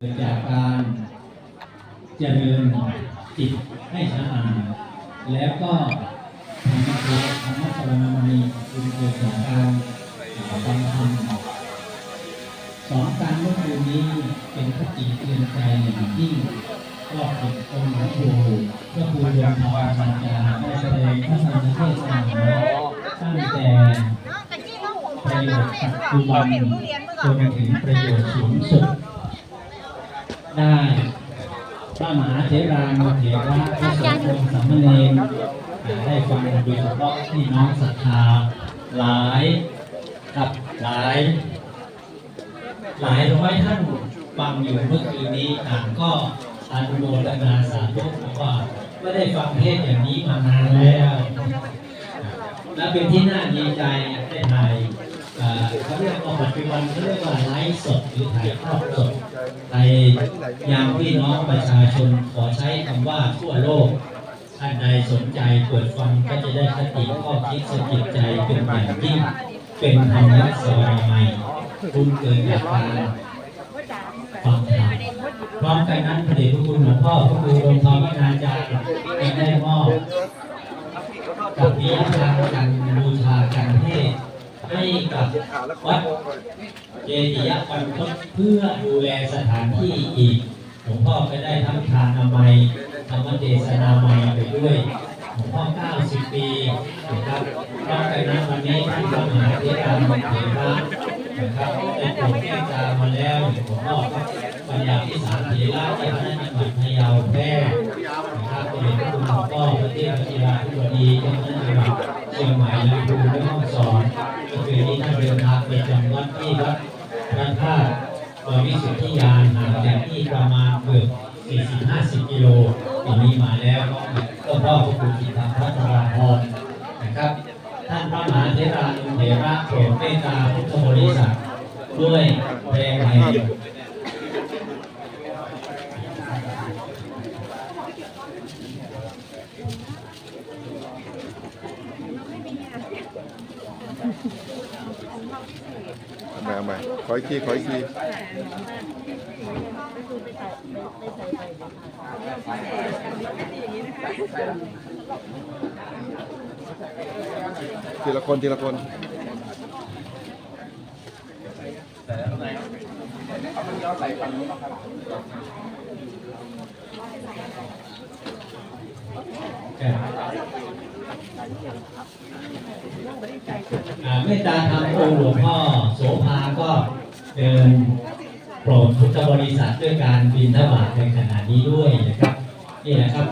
เกิดจากการเจริญจิตให้สะอาดแล้วก็ธรรมะเกิดธรรมะสรณมัยคือเกิดจากการฟังธรรมสอนการเมื่อคืนนี้เป็นคติเตือนใจอย่างยิ่งก็เป็นองค์หลวงปู่พระครูดวงธรรมปัญญาได้แสดงพระธรรมเทศนาตั้งแต่ประโยชน์ปัจจุบันจนถึงประโยชน์สูงสุด ได้พระมหาเถรานุเถระพระสงฆ์องค์สามเณรได้ฟังโดยเฉพาะที่น้องศรัทธาหลายกับหลาย หลายร้อยท่านฟังอยู่เมื่อคืนนี้ต่างก็อนุโมทนาสาธุบอกว่าไม่ได้ฟังเทศอย่างนี้มานานแล้วและเป็นที่น่าดีใจได้ถ่ายเอ่อเขาเรียกว่าปัจจุบันเขาเรียกว่าไลฟ์สดหรือถ่ายทอดสด ในยังพี่น้องประชาชนขอใช้คำว่าทั่วโลกท่านใดสนใจเปิดฟังก็จะได้คติข้อคิดสะกิดใจเป็นอย่างยิ่งเป็นธรรมะสอนใหม่คุณเกิดจากการฟังธรรมพร้อมกันนั้นพระเดชพระคุณหลวงพ่อพระครูรมทองวินาจารย์ได้มอบกับมีการกันบูชากันเทศให้กับวัด เจดีย์ปันพศเพื่อดูแลสถานที่อีกหลวงพ่อก็ได้ทั้งทานนามัยธรรมเทศนาใหมัยไปด้วยหลวงพ่อ 90 ปีนะครับนอกจากนั้นวันนี้ท่านมหาเถรานุเถระนะครับได้โปรดเมตตามาแล้วหลวงพ่อครับปัญญาพิสารเถระที่พระนครพะเยาแพร่นะครับเป็นคุณหลวงพ่อพระเทพธีราธิบดีเจ้าหน้าที่จังหวัดเชียงใหม่ลำพูนและห้องสอนก็คือที่ท่านเดินทางไปจำวัดที่วัด วิสุทธิยานห่างจากที่ประมาณเกือบ40-50 กิโลตอนนี้มาแล้วก็พ่อพระครูจิตตพัฒราพรนะครับ ท่านพระมหาเถรานุเถระโปรดเมตตาพุทธบริษัทด้วยแรงแห่ง เอามาเอามาขออีกทีขออีกทีทีละคนทีละคนอ่ เมตตาธรรมองค์หลวงพ่อโสภาก็เดินโปรดพุทธบริษัทด้วยการบินทบาทในขณะนี้ด้วยนะครับนี่แหละครับ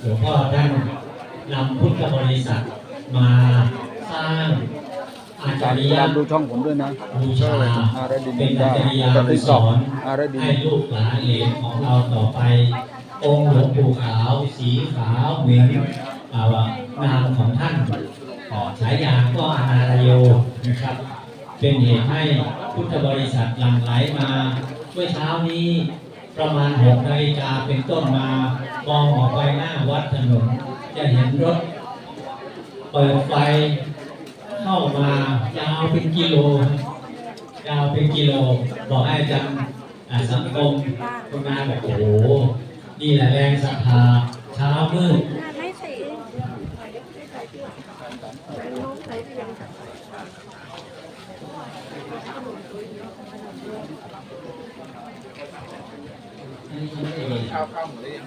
หลวงพ่อท่านนำพุทธบริษัทมาสร้างอาจาริยะดูช่องผมด้วยนะบูชาอารดินเป็นได้อาจาริยาแต่นุที่สสองรณ์อารดินให้ลูกหลานเหลนของเราต่อไป องค์หลวงปู่ขาว สีขาวเหมือน อ่านามของท่านขอฉายาก็อนาลโยนะครับ เป็นเหตุให้พุทธบริษัทหลั่งไหลมาเมื่อเช้านี้ประมาณหกนาฬิกาเป็นต้นมามองออกไปหน้าวัดถนน จะเห็นรถ เปิดไฟเข้ามายาวเป็นกิโลยาวเป็นกิโล บอกให้อาจารย์สังคมคุณมาแบบโอ้โหนี่แหละแรงศรัทธาเช้ามืด ไม่สิ ข้าวข้าวหมูได้ยัง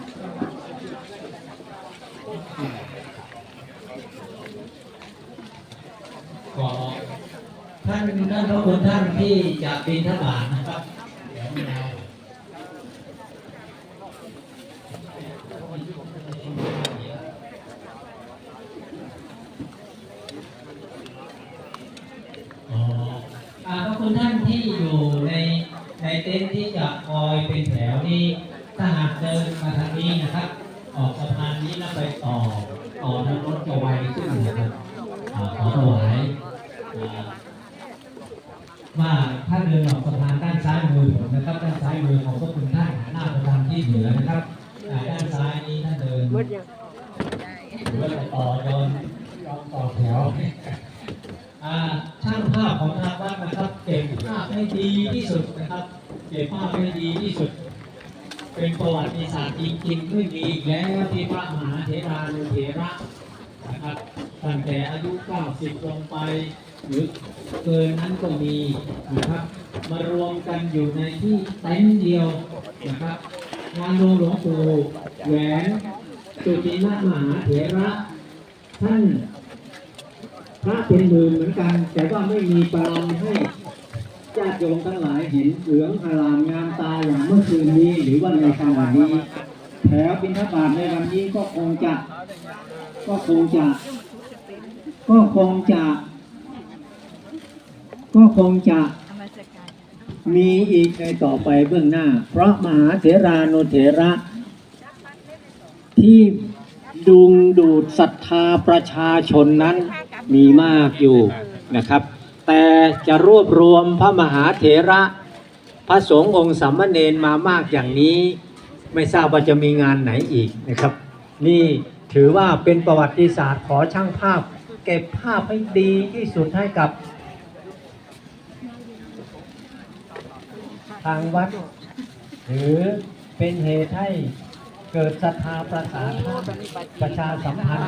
ขอท่านท่านพระคุณท่านที่จะบินทบาทนะครับเดี๋ยวไม่เอาอ๋ออ่าพระคุณท่านที่อยู่ในในเต็นท์ที่จะคอยเป็นแถวนี้ เดินมาทางนี้นะครับ ออกสะพานนี้แล้วไปต่อต่อทางรถจะไวขึ้นนะครับขอถวายอ่าว่าถ้าเดินออกสะพานด้านซ้ายมือผมนะครับด้านซ้ายมือของพระคุณท่านหน้าประทานที่เหนือนะครับด้านซ้ายนี้ท่านเดินหรือว่าจะต่อยอนยอนต่อแถวช่างภาพของทางวัดนะครับเก็บภาพให้ดีที่สุดนะครับ เก็บภาพให้ดีที่สุด เป็นประวัติศาสตร์จริงๆไม่มีอีกแล้วที่พระมหาเถรานุเถระนะครับตั้งแต่อายุ 90 ลงไป หรือเกินนั้นก็มีนะครับ มารวมกันอยู่ในที่เต็นท์เดียวนะครับงานหลวงหลวงปู่แหวนจุตินมหาเถระท่านพระเป็นหมื่นเหมือนกัน แต่ว่าไม่มีปรามให้ ญาติโยมทั้งหลายเห็นเหลืองอารามงามตาอย่างเมื่อคืนนี้หรือว่าในขณะนี้แถวบิณฑบาตในวันนี้ก็คงจะ ก็คงจะ ก็คงจะ ก็คงจะมีอีกในต่อไปเบื้องหน้า เพราะมหาเถรานุเถระที่ดุงดูดศรัทธาประชาชนนั้นมีมากอยู่นะครับ แต่จะรวบรวมพระมหาเถระ พระสงฆ์องค์สัมมเนนมามากอย่างนี้ ไม่ทราบว่าจะมีงานไหนอีกนะครับ นี่ถือว่าเป็นประวัติศาสตร์ขอช่างภาพ เก็บภาพให้ดีที่สุดให้กับทางวัด หรือเป็นเหตุให้ กิดศรัทธาประสาทประชาสัมพันธ์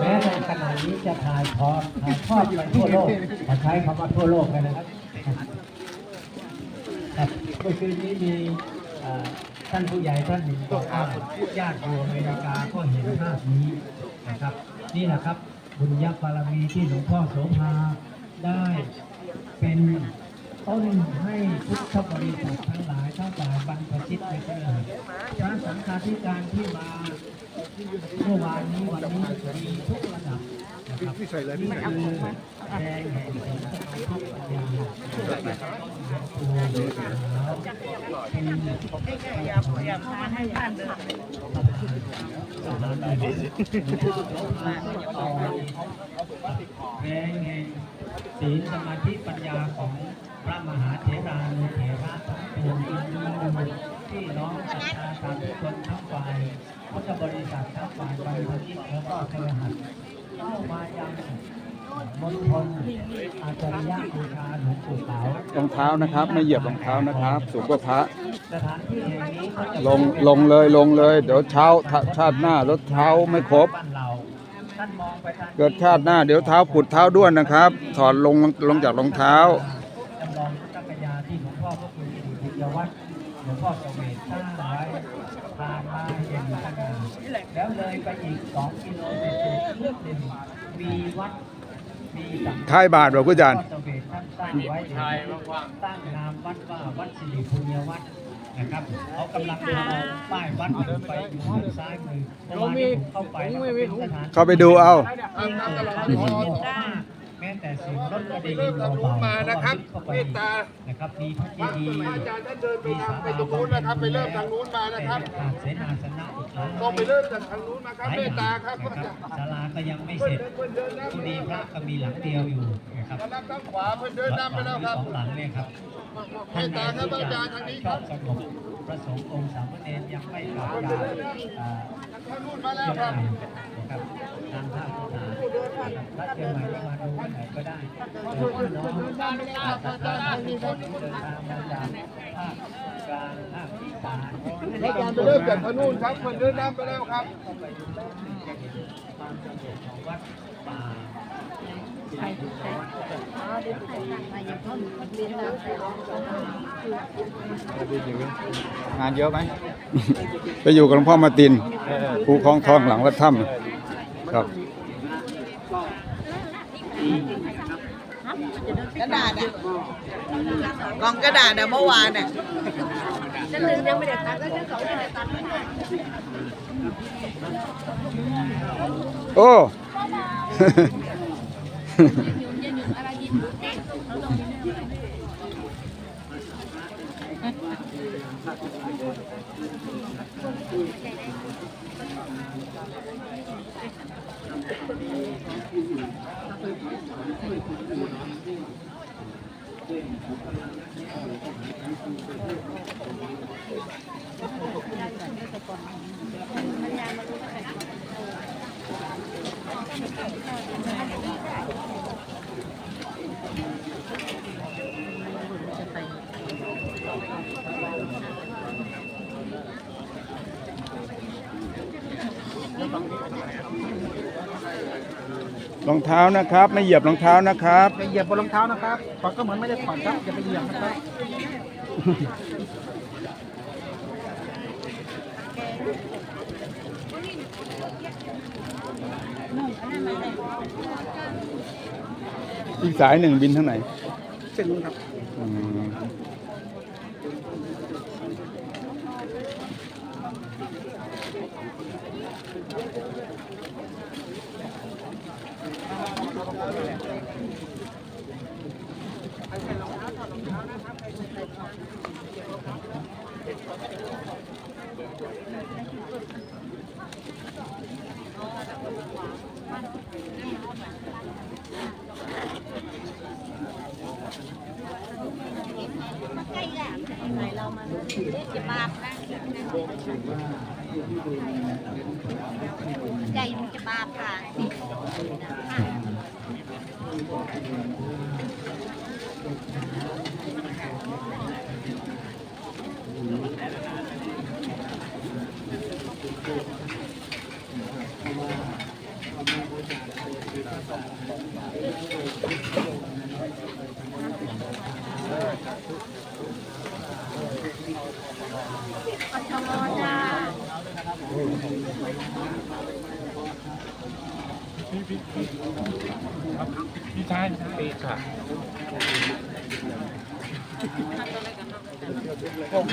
แม้ในขณะนี้จะถ่ายทอดถ่ายทอดไปทั่วโลกขอใช้คำว่าทั่วโลกเลยนะครับครับเมื่อคืนนี้มีเอ่อท่านผู้ใหญ่ท่านหนึ่งบอกว่าญาติอยู่อเมริกาก็เห็นภาพนี้นะครับ นี่แหละครับบุญญาบารมีที่หลวงพ่อโสภาได้เป็นต้นให้พุทธบริษัททั้งหลายทั้งหลายบรรพชิตไปเถิดพระสังฆาธิการที่มาเมื่อวานนี้วันนี้มีทุกระดับนะครับนี่คือแรงแห่งสงฆ์สมาธิปัญญาเป็นแรงแห่งศีลสมาธิปัญญาของพระมหาเถรานุเถระทั้งปวงอินทรีย์ ที่น้องศรัทธาสาธุชนทั้งฝ่ายพุทธบริษัททั้งฝ่ายบรรพชิตแล้วก็เครือขัดเข้ามายังมณฑลอาจารยบูชาหลวงปู่เต๋ารองเท้านะครับ ไม่เหยียบรองเท้านะครับสูงกว่าพระสถานที่แห่งนี้ก็จะลงลงเลยลงเลย เดี๋ยวเช้าชาติหน้ารถเท้าไม่ครบ บ้านเราท่านมองไปทาง เกิดชาติหน้าเดี๋ยวเท้าปุดเท้าด้วนนะครับ ถอดลงลงจากรองเท้า พ่อสมเด็จสร้างไว้ผ่านมาเห็นขนาดแล้วเลยไปอีกสองกิโลเศษๆนิดหนึ่งมีวัดมีสังฆท้ายบาทบอกผู้อาจารย์ พ่อสมเด็จท่านสร้างไว้ตั้งนามวัดว่าวัดสิริพุญญวัดนะครับเขากำลังจะเอาป้ายวัดอยู่ไปอยู่ทางซ้ายมือเมื่อวานนี้ผมเข้าไปแล้วก็เป็นสถานที่เข้าไปดูเอา แม้แต่เสียงรถก็ได้ยินเบาๆมานะครับเข้าไปเมตตานะครับมีพระเจดีย์อาจารย์ท่านเดินไปทางไปตรงนู้นนะครับ ไปเริ่มทางนู้นมานะครับขาดเสนาสนะอีกแล้วต้องไปเริ่มจากทางนู้นมาครับหลายเมอย่ตตาครับนะครับศาลาก็ยังไม่เสร็จกุฏิพระก็มีหลังเดียวอยู่นะครับมารับทางขวาเพื่อนเดินนำไปแล้วครับสองหลังเนี่ยครับเมตตาครับอาจารย์ทางนี้ชคอรับบสงบพระสงฆ์องค์สามเณรยังไม่กล่าวจาอ่าทางนู้นมาแล้วเชียงคใหรับม่นะครับทางภาคอีสานนะครับถ้า เชียงใหม่ก็มาดูที่ไหนก็ได้เดี๋ยวพี่น้องอาสาสมัครทุกคนเดินทางมาจากภาคกลางภาคอีสานอาจารย์ไปเริ่มจากทนูนครับเพื่อนเดินนำไปแล้วครับความสงบของวัดป่างานเยอะไหมไปอยู่กับหลวงพ่อมาตินภูคลองทองหลังวัดถ้ำครับ กระดาษอะกล่องก ระดาษอะเมื่อวานอะโอ้เรองเท้านะครับ ไม่เหยียบรองเท้านะครับ อย่าเหยียบบนรองเท้านะครับถอดก็เหมือนไม่ได้ถอดครับอย่าไปเหยียบนะครับอีกสายหนึ่งบินทางไหน เส้นนู้นครับ อืม ใจมันจะบา พี่ชายปีค่ะผม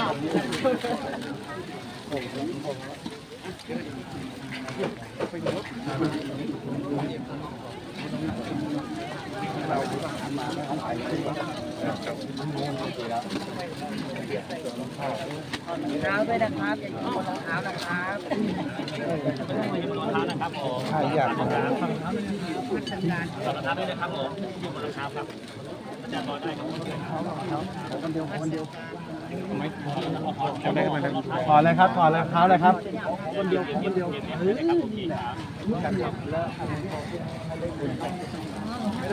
เท้าด้วยนะครับอย่าเหยียบบนรองเท้านะครับใช่อยากมาถองเท้าดเลยครับถอดเลยเท้าเลยครับ คนเดียวคนเดียวครับหลวงพ่อหลวงพ่อไม่ต้องเหยียบรองเท้านะครับ ไ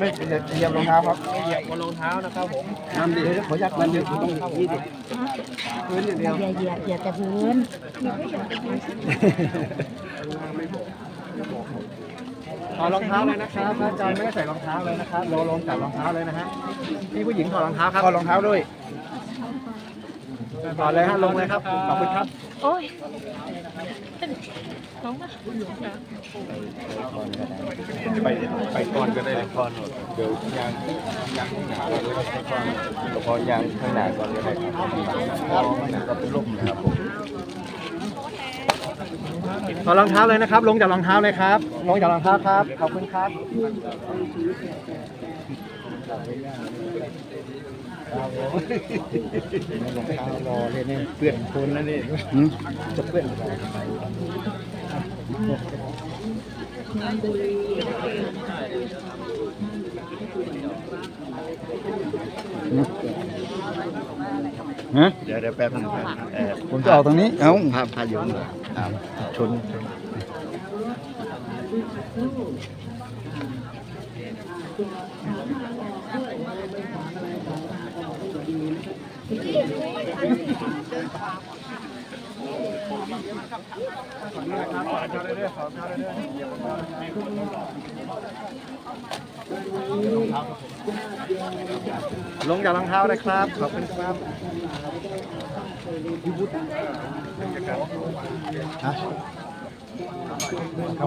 ม่เหยียบรองเท้าครับเหยียบบนรองเท้านะครับผมนั่นดิขออนุญาตนั่นดิต้องยี่ดิพื้นอย่างเดียวอย่าเหยียบอย่าแต่พื้นถอดรองเท้าเลยนะครับอาจารย์ไม่ได้ใส่รองเท้าเลยนะครับโลลงจากรองเท้าเลยนะฮะพี่ผู้หญิงถอดรองเท้าครับถอดรองเท้าด้วยถอดเลยฮะลงเลยครับขอบคุณครับ โอ้ยไปไปก่อนก็ได้ก่อนเดี๋ยวยางยางข้างหน้าเราเลยใช้ก่อนพอยางข้างหน้าก่อนก็ได้ครับพอข้างหน้าก็เป็นลมนะครับผมถอดรองเท้าเลยนะครับ ลงจากรองเท้าเลยครับ ลงจากรองเท้าครับ ขอบคุณครับ รองเท้ารอเลยเนี่ยเปื้อนคนแล้วนี่จะเปื้อนฮะเดี๋ยวเดี๋ยวแป๊บนึงครับเออผมจะออกตรงนี้เอ้าภาพพายุงครับชน ลงจากรองเท้าเลยครับ ขอบคุณครับฮะเข้า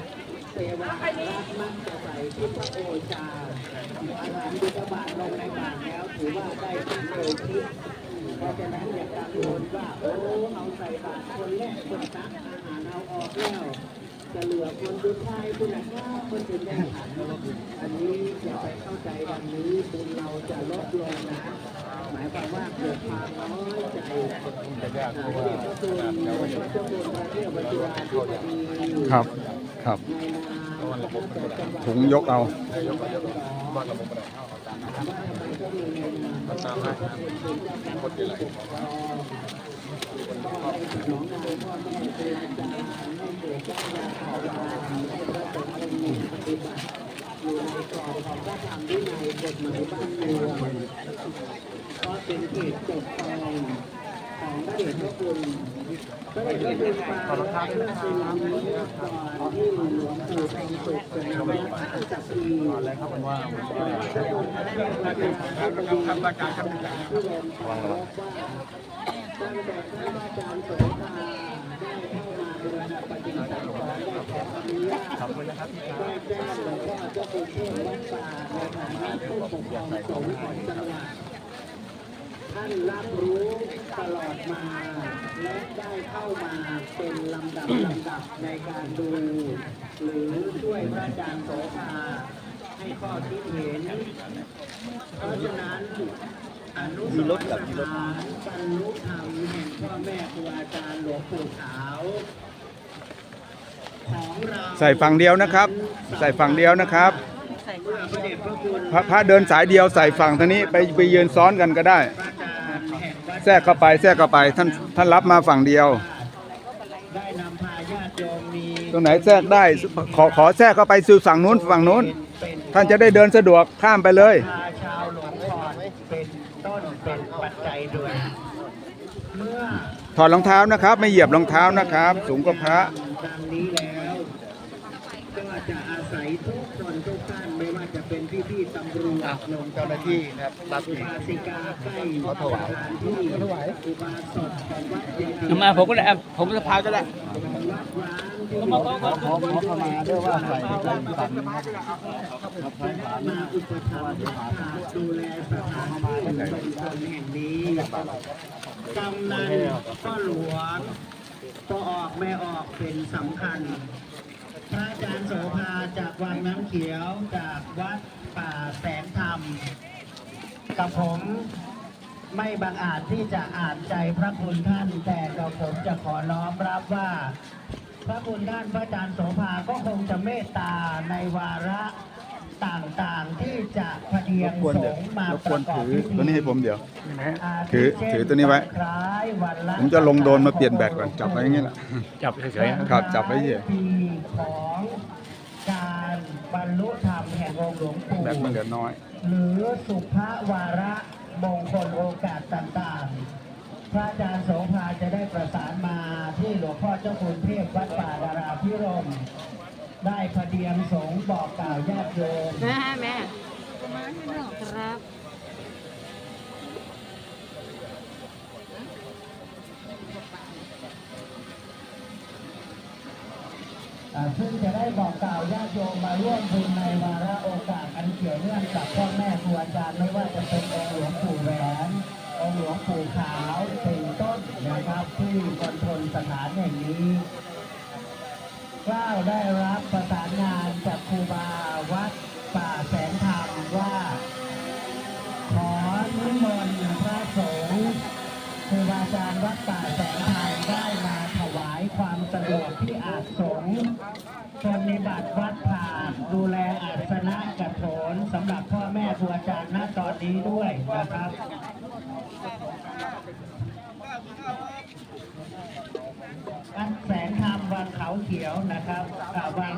เทวามักจะใส่ชุดพระชาอาหารบิณฑบาตลงในบาตแล้วถือว่าได้ถึงโลคิดเพราะฉะนั้นอย่ากังวลว่าโอ้เอาใส่บาตคนแรกคนตักอาหารเอาออกแล้วจะเหลือคนสุดทยคุณค่าเป็นแม่ขันอันนี้อย่าไปเข้าใจดังนี้คุณเราจะลดลงนะหมายความว่าเกิดคามน้ใจจะยากว่าเจ้าคุณพระเจ้าคุณพระเทพวจุฬาธิบดีครับ ถุงยกเอา ท่านรับรู้ตลอด ตลอดมา และได้เข้ามาเป็นลำดับลำดับในการดู หรือช่วยพระอาจารย์โสภาให้ข้อคิดเห็น เพราะฉะนั้นอนุสรณ์สถานบรรลุธรรมแห่งพ่อแม่ครูอาจารย์หลวงปู่ขาวของเราใส่ฝั่งเดียวนะครับ ใส่ฝั่งเดียวนะครับพระเดชพระคุณพระพระเดินสายเดียวใส่ฝั่งทางนี้ไปไปยืนซ้อนกันก็ได้ พระ แห่งวัดแทรกเข้าไปแทรกเข้าไปท่านท่านรับมาฝั่งเดียว ได้นำพาญาติโยมมีตรงไหนแทรกได้ขอขอแทรกเข้าไปสู่ฝั่งนู้นฝั่งนู้น เป็นท่านจะได้เดินสะดวกข้ามไปเลย พาชาวหลวงพ่อเป็นต้นเป็นปัจจัยด้วย เมื่อถอดรองเท้านะครับ ไม่เหยียบรองเท้านะครับ สูงกว่าพระ ดังนี้แล้วก็จะอาศัยทุกคนทุกท่านไม่ว่าจะเป็น พี่พี่ๆตำรวจลงเจ้าหน้าที่นะครับรับอุบาสิกาใกล้เขาถวายที่ถวายอุบาสกของวัดเจดีย์มาผมก็ได้ผมจะพาก็ได้มาขอขอขอเข้ามาด้วยว่าใส่ใจสั่นมาอุปถัมภ์ดูแลสถานที่ชุมชนแห่งนี้กำนันก็หลวงก็ออกไม่ออกเป็นสำคัญ พระอาจารย์โสภาจากวังน้ำเขียวจากวัดป่าแสนธรรม กับผมไม่บังอาจที่จะอ่านใจพระคุณท่าน แต่กับผมจะขอน้อมรับว่า พระคุณท่านพระอาจารย์โสภาก็คงจะเมตตาในวาระต่างๆที่จะพเดียงสงฆ์มารบปกวนระกอบถือพิธีตัวนี้ให้ผมเดี๋ยวาถือทิเช่นถือตัวนี้ไว้คล้ายวันละผมจะลงโดรนมาเปลี่ยนแบตก่อน จับไว้อย่างนี้แหละ จับเฉยๆครับ จับไว้เฉยปี ของการบรรลุธรรมแห่งองค์หลวงปู่แบตมันเหลือน้อย หรือสุภวาระมงคลโอกาสต่างๆ พระอาจารย์โสภาจะได้ประสานมาที่หลวงพ่อเจ้าคุณเทพวัดป่าดาราพิรมย์ได้พเดียงสงฆ์บอกกล่าวญาติโยมแม่แม่ครับ ซึ่งจะได้บอกกล่าวญาติโยมมาร่วมบุญในวาระโอกาสอันเกี่ยวเนื่องกับพ่อแม่ครูอาจารย์ไม่ว่าจะเป็นองค์หลวงปู่แหวนองค์หลวงปู่ขาวเป็นต้นนะครับที่คอนทนสถานแห่งนี้กล้าวได้รับประสานงาน ความสะดวกที่อาจสงฆ์ปฏิบัติวัดผ่านดูแลอาสนะกระโถนสำหรับพ่อแม่ครูอาจารย์ณตอนนี้ด้วยนะครับวัดแสงธรรมวังเขาเขียวนะครับอ่าวัง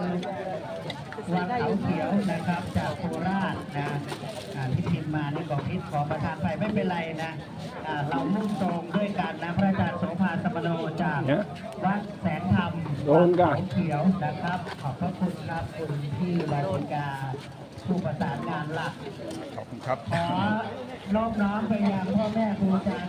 วังเขาเขียวนะครับ จากโคราชนะอ่าที่พิมพ์มานี่บอกพิษขอประทานไปไม่เป็นไรนะอ่าเรามุ่งตรงด้วยกันนะพระอาจารย์โสภาสมโนจากวัดแสงธ รรมวังเขาเขียวนะครับ ขอบพระคุณครับคุณพี่วาติกาผู้ประสานงานหลักขอบคุณครับขอน้อมน้อมไปยังพ่อแม่ครูอาจารย์